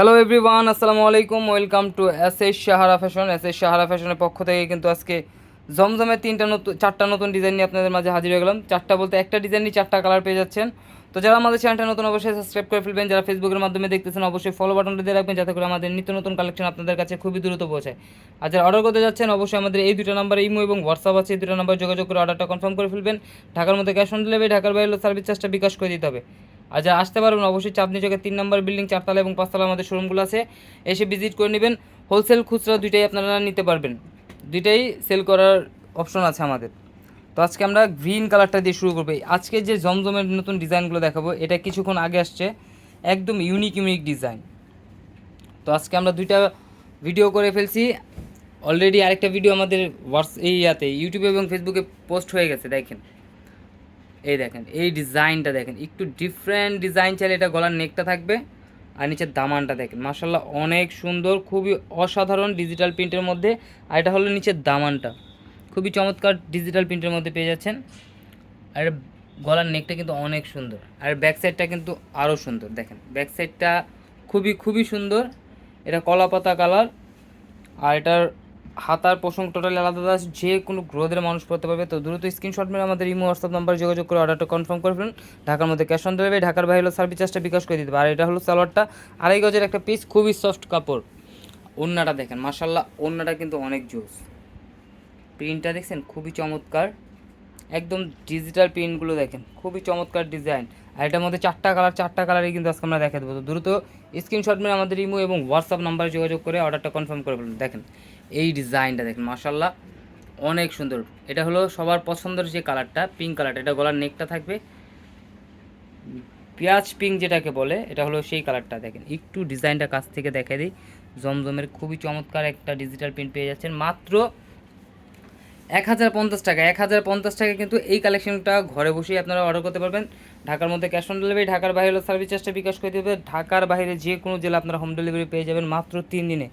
Hello everyone আসসালামু আলাইকুম welcome to S S Sahara fashion S S Sahara ফ্যাশনের পক্ষ থেকে কিন্তু আজকে জমজমের তিনটা নতুন চারটা নতুন ডিজাইন নিয়ে আপনাদের মাঝে হাজির হয়ে গেলাম। চারটা বলতে একটা ডিজাইন নিয়ে চারটা কালার পেয়ে যাচ্ছেন। তো যারা আমাদের চ্যানেলটা নতুন, অবশ্যই সাবস্ক্রাইব করে ফেলবেন। যারা ফেসবুকের মাধ্যমে দেখতেছেন, অবশ্যই ফলো বাটনটা দিয়ে রাখবেন যাতে করে আমাদের নিত্য নতুন কালেকশন আপনাদের কাছে খুবই দ্রুত পৌঁছায়। আর যারা অর্ডার করতে যাচ্ছেন, অবশ্যই আমাদের এই দুটো নাম্বার ইমো এবং হোয়াটসঅ্যাপ আছে। এই দুটো নাম্বার যোগাযোগ করে অর্ডারটা কনফার্ম করে ফেলবেন। ঢাকার মধ্যে ক্যাশ অন ডেলিভারি ঢাকার বাইরে সার্ভিস চার্জটা বিকাশ করে দিতে হবে। আর যারা আসতে পারবেন, অবশ্যই চাঁদনি চকের তিন নম্বর বিল্ডিং, চারতলা এবং পাঁচতলা আমাদের শোরুমগুলো আছে। এসে ভিজিট করে নেবেন। হোলসেল খুচরা দুইটাই আপনারা নিতে পারবেন। দুইটাই সেল করার অপশন আছে আমাদের। তো আজকে আমরা গ্রিন কালারটা দিয়ে শুরু করব। আজকে যে জমজমের নতুন ডিজাইনগুলো দেখাবো, এটা কিছুক্ষণ আগে আসছে। একদম ইউনিক ইউনিক ডিজাইন তো আজকে আমরা দুইটা ভিডিও করে ফেলছি। অলরেডি আরেকটা ভিডিও আমাদের হোয়াটস ইয়াতে ইউটিউবে এবং ফেসবুকে পোস্ট হয়ে গেছে, দেখেন। এই দেখেন, এই ডিজাইনটা দেখেন, একটু ডিফারেন্ট ডিজাইন চাইলে এটা গলার নেকটা থাকবে আর নিচের দামানটা দেখেন। মাসাল্লাহ অনেক সুন্দর, খুবই অসাধারণ ডিজিটাল প্রিন্টের মধ্যে। আর এটা হলো নিচের দামানটা। খুবই চমৎকার ডিজিটাল প্রিন্টের মধ্যে পেয়ে যাচ্ছেন। আর গলার নেকটা কিন্তু অনেক সুন্দর। আর ব্যাক সাইডটা কিন্তু আরও সুন্দর, দেখেন। ব্যাক সাইডটা খুবই খুবই সুন্দর। এটা কলা পাতা কালার আর এটার হাতার পোষণ টোটালি আলাদা আছে। যে কোনো গ্রোদের মানুষ পড়তে পারবে। তো দ্রুত স্ক্রিনশট মেরে আমাদের ইমো হোয়াটসঅ্যাপ নাম্বার যোগাযোগ করে অর্ডারটা কনফার্ম করে ফেলুন। ঢাকার মধ্যে ক্যাশ অন ডেলিভারি ঢাকার বাইরে হলো সার্ভিস চার্জটা বিকাশ করে দিতে আর এটা হলো সালোয়ারটা। আড়াই গজের একটা পিস খুবই সফট কাপড়। ওন্নাটা দেখেন মাসাল্লাহ ওন্নাটা কিন্তু অনেক জোস প্রিন্টটা দেখছেন? খুবই চমৎকার। একদম ডিজিটাল প্রিন্টগুলো দেখেন, খুবই চমৎকার ডিজাইন আর এটার মধ্যে চারটা কালার চারটা কালারই কিন্তু আজকে আমরা দেখা দেবো। তো দ্রুত স্ক্রিনশট মেরে আমাদের ইমো এবং হোয়াটসঅ্যাপ নাম্বারে যোগাযোগ করে অর্ডারটা কনফার্ম করে ফেলুন দেখেন, এই ডিজাইনটা দেখেন মার্শাল্লাহ অনেক সুন্দর। এটা হলো সবার পছন্দের যে কালারটা পিঙ্ক কালারটা এটা গলার নেকটা থাকবে। পেঁয়াজ পিঙ্ক যেটাকে বলে, এটা হলো সেই কালারটা দেখেন, একটু ডিজাইনটা কাছ থেকে দেখাই দিই। জমজমের খুবই চমৎকার একটা ডিজিটাল প্রিন্ট পেয়ে যাচ্ছেন। মাত্র এক হাজার পঞ্চাশ টাকা, এক হাজার পঞ্চাশ টাকা কিন্তু এই কালেকশনটা ঘরে বসেই আপনারা অর্ডার করতে পারবেন। ঢাকার মধ্যে ক্যাশ অন ডেলিভারি ঢাকার বাইরে সার্ভিস চার্জটা বিকাশ করে দেবে ঢাকার বাইরে যে কোনো জেলা আপনারা হোম ডেলিভারি পেয়ে যাবেন মাত্র তিন দিনে।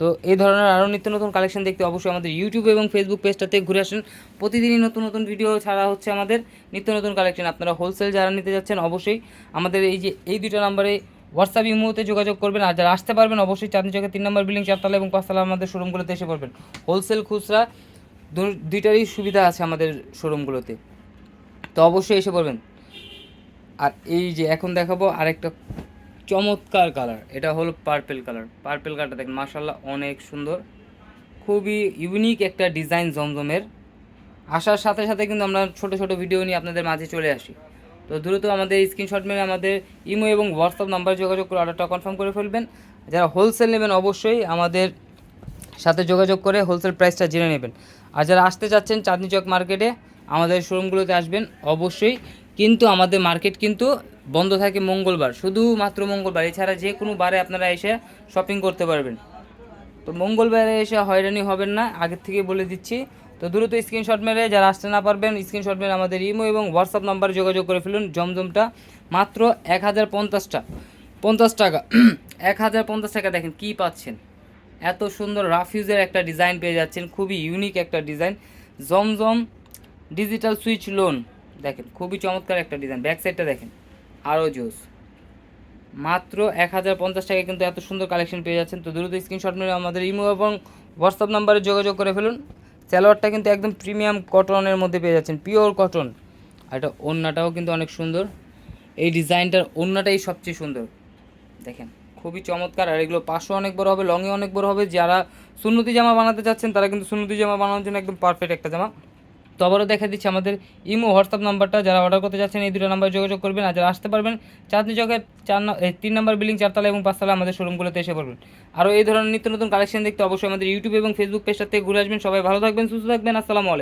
তো এই ধরনের আরও নিত্য নতুন কালেকশন দেখতে অবশ্যই আমাদের ইউটিউব এবং ফেসবুক পেজটাতে ঘুরে আসেন। প্রতিদিনই নতুন নতুন ভিডিও ছাড়া হচ্ছে আমাদের নিত্য নতুন কালেকশন আপনারা হোলসেল যারা নিতে যাচ্ছেন, অবশ্যই আমাদের এই যে, এই দুটো নাম্বারে হোয়াটসঅ্যাপ ইমোতে যোগাযোগ করবেন। আর যারা আসতে পারবেন, অবশ্যই চাঁদনি চকের তিন নম্বর বিল্ডিং চারতলা এবং পাঁচতলা আমাদের শোরুমগুলোতে এসে পড়বেন। হোলসেল খুচরা দুইটারই সুবিধা আছে আমাদের শোরুমগুলোতে তো অবশ্যই এসে পড়বেন। আর এই যে এখন দেখাবো আরেকটা চমৎকার কালার এটা হলো পার্পেল কালার পার্পেল কালারটা দেখেন মার্শাল্লাহ অনেক সুন্দর। খুবই ইউনিক একটা ডিজাইন জমজমের। আসার সাথে সাথে কিন্তু আমরা ছোট ছোট ভিডিও নিয়ে আপনাদের মাঝে চলে আসি। তো দ্রুত আমাদের স্ক্রিনশট মেরে আমাদের ইমো এবং হোয়াটসঅ্যাপ নাম্বার যোগাযোগ করে অর্ডারটা কনফার্ম করে ফেলবেন। যারা হোলসেল নেবেন অবশ্যই আমাদের সাথে যোগাযোগ করে হোলসেল প্রাইসটা জেনে নেবেন। আর যারা আসতে চাচ্ছেন চাঁদনি চক মার্কেটে, আমাদের শোরুমগুলোতে আসবেন অবশ্যই। কিন্তু আমাদের মার্কেট কিন্তু বন্ধ থাকে মঙ্গলবার, শুধুমাত্র মঙ্গলবার। এছাড়া যে কোনো বারে আপনারা এসে শপিং করতে পারবেন। তো মঙ্গলবারে এসে হয়রানি হবেন না আগের থেকে বলে দিচ্ছি। তো দ্রুত স্ক্রিনশট মেরে যারা আসতে না পারবেন স্ক্রিনশট মেরে আমাদের ইমো এবং হোয়াটসঅ্যাপ নাম্বারে যোগাযোগ করে ফেলুন। জমজমটা মাত্র এক হাজার পঞ্চাশটা, পঞ্চাশ টাকা। এক হাজার পঞ্চাশ টাকা দেখেন কী পাচ্ছেন। এত সুন্দর রাফিউজের একটা ডিজাইন পেয়ে যাচ্ছেন, খুবই ইউনিক একটা ডিজাইন জমজম ডিজিটাল সুইচ লোন দেখেন, খুবই চমৎকার একটা ডিজাইন ব্যাক সাইডটা দেখেন আরও জোস। মাত্র এক হাজার পঞ্চাশ টাকায় কিন্তু এত সুন্দর কালেকশন পেয়ে যাচ্ছেন। তো দ্রুত স্ক্রিনশট মেরে আমাদের ইমো এবং হোয়াটসঅ্যাপ নাম্বারে যোগাযোগ করে ফেলুন। স্যালোয়ারটা কিন্তু একদম প্রিমিয়াম কটনের মধ্যে পেয়ে যাচ্ছেন পিওর কটন আর এটা ওড়নাটাও কিন্তু অনেক সুন্দর। এই ডিজাইনটার ওড়নাটাই সবচেয়ে সুন্দর। দেখেন। খুবই চমৎকার। আর এগুলো পাশও অনেক বড় হবে, লংয়ে অনেক বড় হবে। যারা সুন্নতি জামা বানাতে চাচ্ছেন, তারা কিন্তু সুন্নতি জামা বানানোর জন্য একদম পারফেক্ট একটা জামা। তো আবারও দেখা দিচ্ছি আমাদের ইমো হোয়াটসঅ্যাপ নাম্বারটা। যারা অর্ডার করতে যাচ্ছেন এই দুটো নাম্বারে যোগাযোগ করবেন। আর যারা আসতে পারবেন, চাঁদনি চকের চার তিন নাম্বার বিল্ডিং, চারতলা এবং পাঁচতলা আমাদের শোরুমগুলোতে এসে পড়বেন। আরও এই ধরনের নিত্য নতুন কালেকশন দেখতে অবশ্যই আমাদের ইউটিউব এবং ফেসবুক পেজটাতে ঘুরে আসবেন। সবাই ভালো থাকবেন, সুস্থ থাকবেন। আসসালামু আলাইকুম।